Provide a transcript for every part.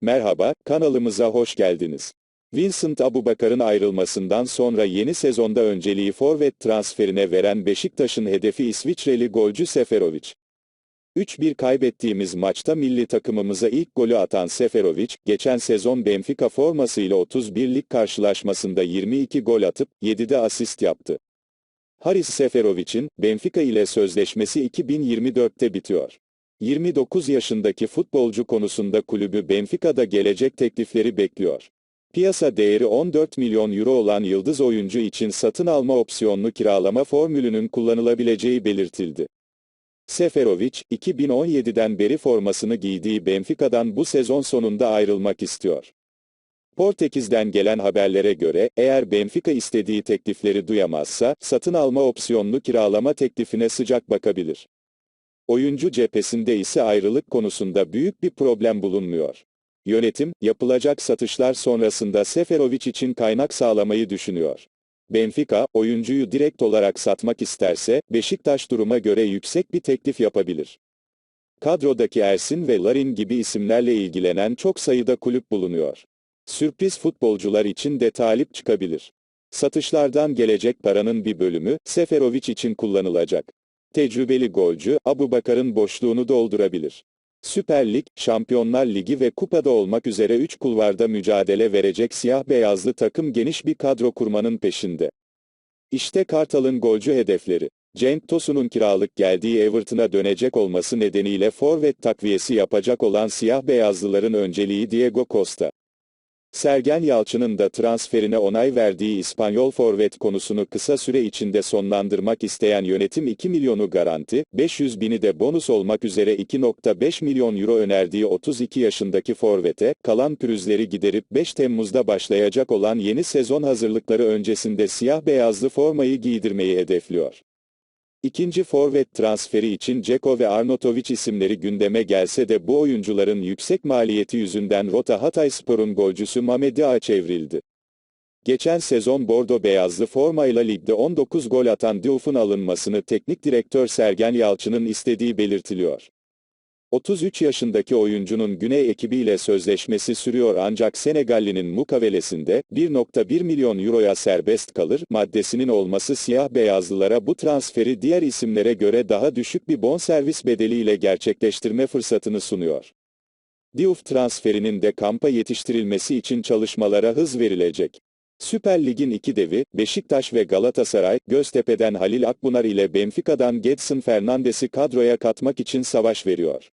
Merhaba, kanalımıza hoş geldiniz. Vincent Abubakar'ın ayrılmasından sonra yeni sezonda önceliği forvet transferine veren Beşiktaş'ın hedefi İsviçreli golcü Seferovic. 3-1 kaybettiğimiz maçta milli takımımıza ilk golü atan Seferovic, geçen sezon Benfica formasıyla 31'lik karşılaşmasında 22 gol atıp 7'de asist yaptı. Haris Seferovic'in Benfica ile sözleşmesi 2024'te bitiyor. 29 yaşındaki futbolcu konusunda kulübü Benfica'da gelecek teklifleri bekliyor. Piyasa değeri 14 milyon euro olan yıldız oyuncu için satın alma opsiyonlu kiralama formülünün kullanılabileceği belirtildi. Seferovic, 2017'den beri formasını giydiği Benfica'dan bu sezon sonunda ayrılmak istiyor. Portekiz'den gelen haberlere göre, eğer Benfica istediği teklifleri duyamazsa, satın alma opsiyonlu kiralama teklifine sıcak bakabilir. Oyuncu cephesinde ise ayrılık konusunda büyük bir problem bulunmuyor. Yönetim, yapılacak satışlar sonrasında Seferovic için kaynak sağlamayı düşünüyor. Benfica, oyuncuyu direkt olarak satmak isterse, Beşiktaş duruma göre yüksek bir teklif yapabilir. Kadrodaki Ersin ve Larin gibi isimlerle ilgilenen çok sayıda kulüp bulunuyor. Sürpriz futbolcular için de talip çıkabilir. Satışlardan gelecek paranın bir bölümü, Seferovic için kullanılacak. Tecrübeli golcü, Abu Bakar'ın boşluğunu doldurabilir. Süper Lig, Şampiyonlar Ligi ve Kupa'da olmak üzere 3 kulvarda mücadele verecek siyah-beyazlı takım geniş bir kadro kurmanın peşinde. İşte Kartal'ın golcü hedefleri. Cenk Tosun'un kiralık geldiği Everton'a dönecek olması nedeniyle forvet takviyesi yapacak olan siyah-beyazlıların önceliği Diego Costa. Sergen Yalçın'ın da transferine onay verdiği İspanyol forvet konusunu kısa süre içinde sonlandırmak isteyen yönetim 2 milyonu garanti, 500 bini de bonus olmak üzere 2.5 milyon euro önerdiği 32 yaşındaki forvete, kalan pürüzleri giderip 5 Temmuz'da başlayacak olan yeni sezon hazırlıkları öncesinde siyah-beyazlı formayı giydirmeyi hedefliyor. İkinci forvet transferi için Ceko ve Arnautovic isimleri gündeme gelse de bu oyuncuların yüksek maliyeti yüzünden Rota Hatayspor'un golcüsü Mamedi Ağa çevrildi. Geçen sezon Bordo beyazlı formayla ligde 19 gol atan Diouf'un alınmasını teknik direktör Sergen Yalçın'ın istediği belirtiliyor. 33 yaşındaki oyuncunun Güney ekibiyle sözleşmesi sürüyor ancak Senegalli'nin mukavelesinde 1.1 milyon euroya serbest kalır maddesinin olması siyah beyazlılara bu transferi diğer isimlere göre daha düşük bir bonservis bedeliyle gerçekleştirme fırsatını sunuyor. Diouf transferinin de kampa yetiştirilmesi için çalışmalara hız verilecek. Süper Lig'in iki devi, Beşiktaş ve Galatasaray, Göztepe'den Halil Akbunar ile Benfica'dan Gedson Fernandes'i kadroya katmak için savaş veriyor.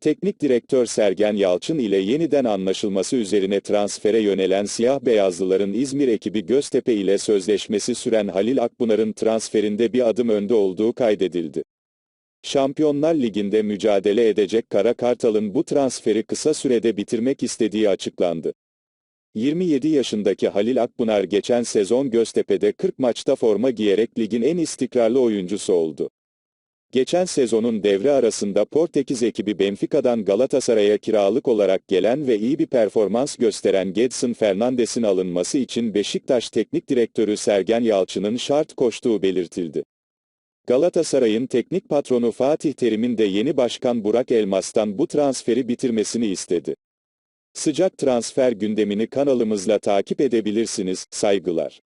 Teknik direktör Sergen Yalçın ile yeniden anlaşılması üzerine transfere yönelen siyah-beyazlıların İzmir ekibi Göztepe ile sözleşmesi süren Halil Akbunar'ın transferinde bir adım önde olduğu kaydedildi. Şampiyonlar Ligi'nde mücadele edecek Kara Kartal'ın bu transferi kısa sürede bitirmek istediği açıklandı. 27 yaşındaki Halil Akbunar geçen sezon Göztepe'de 40 maçta forma giyerek ligin en istikrarlı oyuncusu oldu. Geçen sezonun devre arasında Portekiz ekibi Benfica'dan Galatasaray'a kiralık olarak gelen ve iyi bir performans gösteren Gedson Fernandes'in alınması için Beşiktaş Teknik Direktörü Sergen Yalçın'ın şart koştuğu belirtildi. Galatasaray'ın teknik patronu Fatih Terim'in de yeni başkan Burak Elmas'tan bu transferi bitirmesini istedi. Sıcak transfer gündemini kanalımızla takip edebilirsiniz, saygılar.